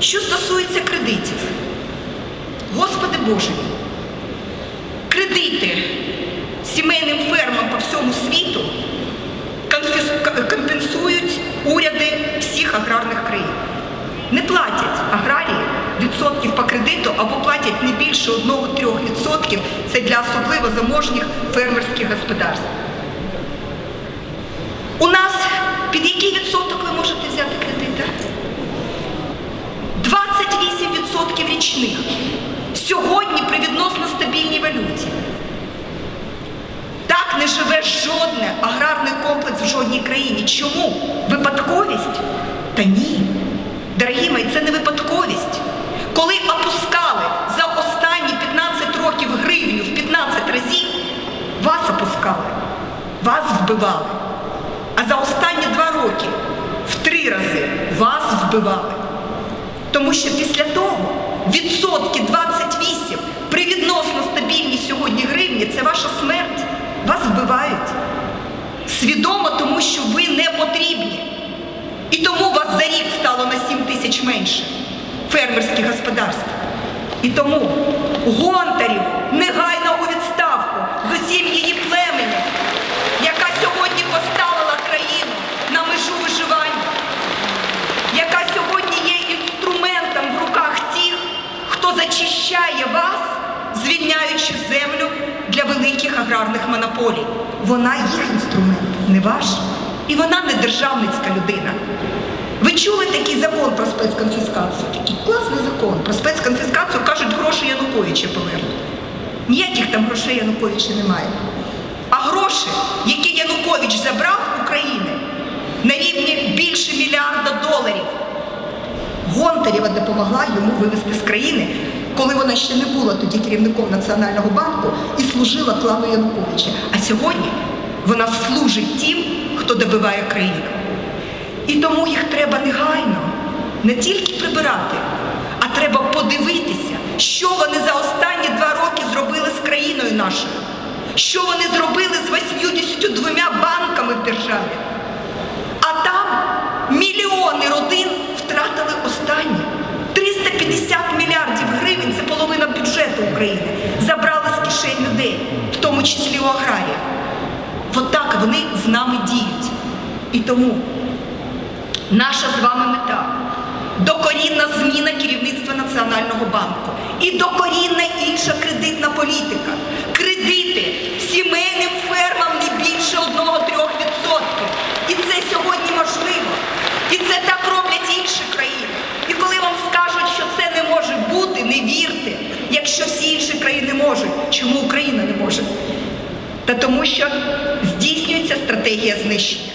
Що стосується кредитів, Господи Боже, кредити сімейним фермам по всьому світу компенсують уряди всіх аграрних країн. Не платять аграрії відсотків по кредиту або платять не більше 1-3%. Це для особливо заможніх фермерських господарств. У нас під який відсоток ви можете взяти кредити? 28% річних. Сьогодні при відносно стабільній валюті. Так не живе жодне аграрний комплекс в жодній країні. Чому? Випадковість? Та ні. Дорогі мої, це не випадковість. Коли опускали за останні 15 років гривню в 15 разів, вас опускали, вас вбивали. А за останні два роки в три рази вас вбивали. Тому що після того відсотки 28 при відносно стабільній сьогодні гривні це ваша смерть. Вас вбивають. Свідомо, тому що ви не потрібні. І тому вас за рік стало на 7 тисяч менше фермерських господарств. І тому Гонтарів звільняючи землю для великих аграрних монополій. Вона їх інструмент, не ваш. І вона не державницька людина. Ви чули такий закон про спецконфіскацію? Такий класний закон про спецконфіскацію кажуть, гроші Януковича повернуть. Ніяких там грошей Януковича немає. А гроші, які Янукович забрав України на рівні більше мільярда доларів, Гонтарєва допомогла йому вивезти з країни, коли вона ще не була тоді керівником Національного банку і служила клану Януковича. А сьогодні вона служить тим, хто добиває країну. І тому їх треба негайно не тільки прибирати, а треба подивитися, що вони за останні два роки зробили з країною нашою, що вони зробили України. Забрали з кишень людей, в тому числі у аграрія. От так вони з нами діють. І тому наша з вами мета докорінна зміна керівництва Національного банку і докорінна інша кредитна політика. Кредити сімейним фермам не більше 1-3%. І це сьогодні можливо. І це так роблять інші країни. І коли вам скажуть, що це не може бути, не вірте, якщо всі інші країни можуть. Чому Україна не може? Та тому що здійснюється стратегія знищення.